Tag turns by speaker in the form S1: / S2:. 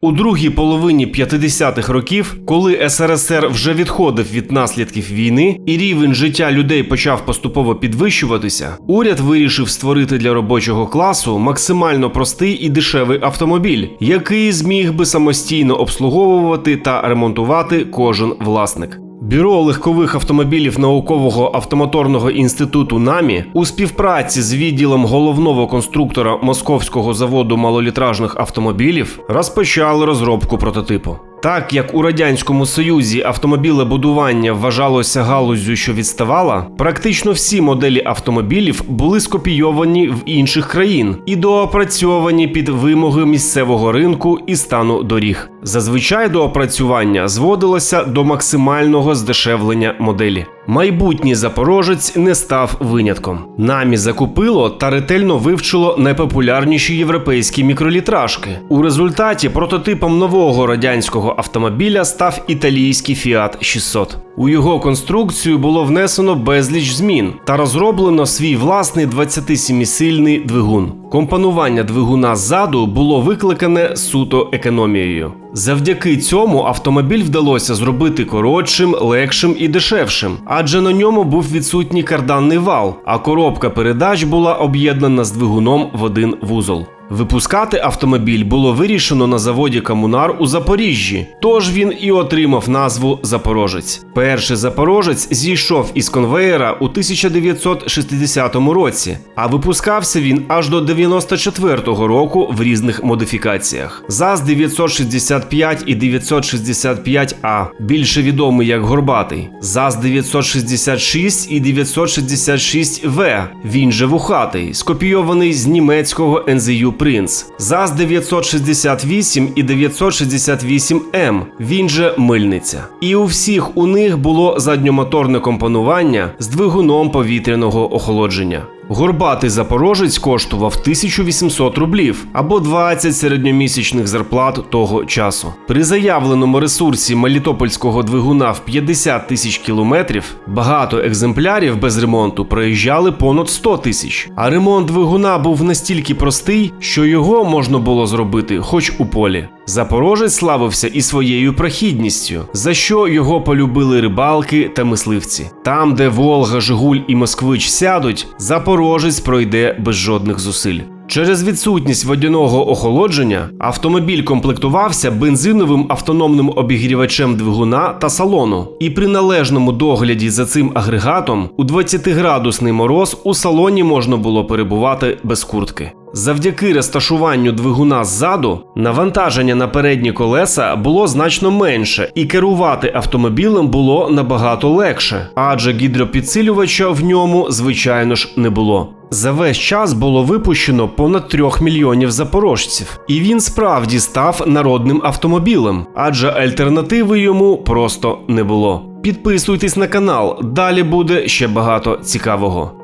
S1: У другій половині 50-х років, коли СРСР вже відходив від наслідків війни і рівень життя людей почав поступово підвищуватися, уряд вирішив створити для робочого класу максимально простий і дешевий автомобіль, який зміг би самостійно обслуговувати та ремонтувати кожен власник. Бюро легкових автомобілів наукового автомоторного інституту НАМІ у співпраці з відділом головного конструктора Московського заводу малолітражних автомобілів розпочали розробку прототипу. Так як у радянському союзі автомобілебудування вважалося галуззю, що відставала, практично всі моделі автомобілів були скопійовані в інших країн і доопрацьовані під вимоги місцевого ринку і стану доріг. Зазвичай доопрацювання зводилося до максимального здешевлення моделі. Майбутній запорожець не став винятком. Намі закупило та ретельно вивчило найпопулярніші європейські мікролітражки. У результаті прототипом нового радянського автомобіля став італійський Fiat 600. У його конструкцію було внесено безліч змін та розроблено свій власний 27-сильний двигун. Компонування двигуна ззаду було викликане суто економією. Завдяки цьому автомобіль вдалося зробити коротшим, легшим і дешевшим, адже на ньому був відсутній карданний вал, а коробка передач була об'єднана з двигуном в один вузол. Випускати автомобіль було вирішено на заводі Комунар у Запоріжжі, тож він і отримав назву Запорожець. Перший Запорожець зійшов із конвеєра у 1960 році, а випускався він аж до 94-го року в різних модифікаціях. ЗАЗ 965 і 965А, більше відомий як Горбатий, ЗАЗ 966 і 966В, він же Вухатий, скопійований з німецького НЗЮ Принц, ЗАЗ 968 і 968М, він же Мильниця. І у всіх у них було задньомоторне компонування з двигуном повітряного охолодження. Горбатий запорожець коштував 1800 рублів або 20 середньомісячних зарплат того часу. При заявленому ресурсі мелітопольського двигуна в 50 тисяч кілометрів багато екземплярів без ремонту проїжджали понад 100 тисяч. А ремонт двигуна був настільки простий, що його можна було зробити хоч у полі. Запорожець славився і своєю прохідністю, за що його полюбили рибалки та мисливці. Там, де Волга, Жигуль і Москвич сядуть, Запорожець пройде без жодних зусиль. Через відсутність водяного охолодження автомобіль комплектувався бензиновим автономним обігрівачем двигуна та салону, і при належному догляді за цим агрегатом у 20-градусний мороз у салоні можна було перебувати без куртки. Завдяки розташуванню двигуна ззаду навантаження на передні колеса було значно менше, і керувати автомобілем було набагато легше, адже гідропідсилювача в ньому, звичайно ж, не було. За весь час було випущено понад трьох мільйонів запорожців, і він справді став народним автомобілем, адже альтернативи йому просто не було. Підписуйтесь на канал, далі буде ще багато цікавого.